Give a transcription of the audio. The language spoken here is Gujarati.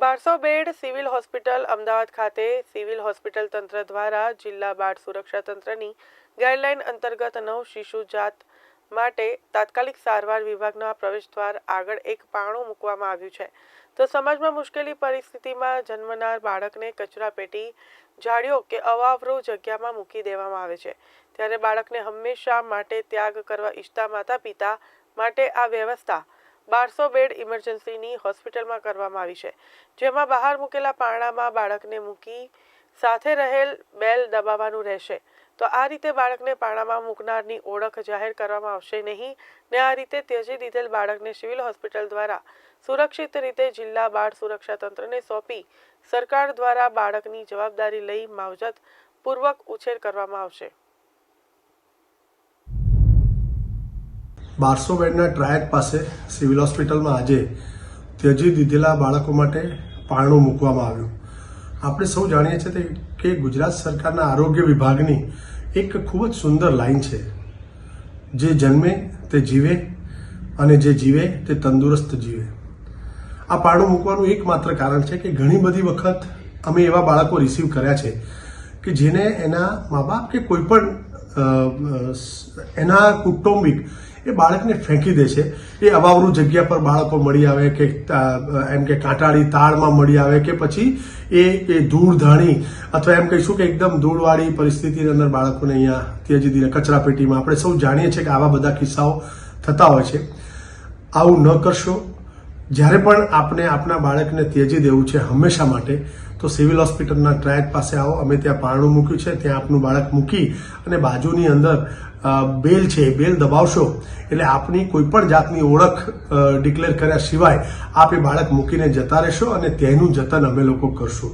બારસો બેડ સિવિલ હોસ્પિટલ અમદાવાદ ખાતે સિવિલ હોસ્પિટલ તંત્ર દ્વારા જિલ્લા બાળ સુરક્ષા તંત્રની ગાઈડલાઈન અંતર્ગત નવ શિશુ જાત માટે તાત્કાલિક સારવાર વિભાગના પ્રવેશદ્વાર આગળ એક પાણું મૂકવામાં આવ્યું છે. તો સમાજમાં મુશ્કેલી પરિસ્થિતિમાં જન્મનાર બાળકને કચરા પેટી જાળીઓ કે અવાવરો જગ્યામાં મૂકી દેવામાં આવે છે. ત્યારે બાળકને હંમેશા માટે ત્યાગ કરવા ઈચ્છતા માતા પિતા માટે આ વ્યવસ્થા બારસો બેડ ઇમરજન્સીની હોસ્પિટલમાં કરવામાં આવી છે, જેમાં બહાર મૂકેલા પારણામાં બાળકને મૂકી સાથે રહેલ બેલ દબાવવાનું રહેશે. તો આ રીતે બાળકને પાણામાં મૂકનારની ઓળખ જાહેર કરવામાં આવશે નહીં ને આ રીતે ત્યજી દીધેલ બાળકને સિવિલ હોસ્પિટલ દ્વારા સુરક્ષિત રીતે જિલ્લા બાળ સુરક્ષા તંત્રને સોંપી સરકાર દ્વારા બાળકની જવાબદારી લઈ માવજત પૂર્વક ઉછેર કરવામાં આવશે. બારસો બેડના ટ્રાયક પાસે સિવિલ હોસ્પિટલમાં આજે ત્યજી દીધેલા બાળકો માટે પારણું મૂકવામાં આવ્યું. આપણે સૌ જાણીએ છીએ કે ગુજરાત સરકારના આરોગ્ય વિભાગની એક ખૂબ જ સુંદર લાઈન છે. જે જન્મે તે જીવે અને જે જીવે તે તંદુરસ્ત જીવે. આ પારણું મૂકવાનું એકમાત્ર કારણ છે કે ઘણી બધી વખત અમે એવા બાળકો રિસીવ કર્યા છે કે જેને એના મા બાપ કે કોઈ પણ એના કુટુંબિક એ બાળકને ફેંકી દે છે. એ અવાવરૂ જગ્યા પર બાળકો મળી આવે કે એમ કે કાંટાળી તાળમાં મળી આવે કે પછી એ એ ધૂળધાણી અથવા એમ કહીશું કે એકદમ ધૂળવાળી પરિસ્થિતિની અંદર બાળકોને અહીંયા ત્યજી દીધા કચરાપેટીમાં આપણે સૌ જાણીએ છીએ કે આવા બધા કિસ્સાઓ થતા હોય છે. આવું ન કરશો. જ્યારે પણ આપણે આપણા બાળકને ત્યજી દેવું છે હંમેશા માટે, તો સિવિલ હોસ્પિટલના ટ્રાયક પાસે આવો. અમે ત્યાં પારણું મૂક્યું છે, ત્યાં આપનું બાળક મૂકી અને બાજુની અંદર બેલ છે બેલ દબાવશો. એટલે આપની કોઈ પણ જાતની ઓળખ ડિક્લેર કર્યા સિવાય આપ એ બાળક મૂકીને જતા રહેશો અને તેનું જતન અમે લોકો કરશું.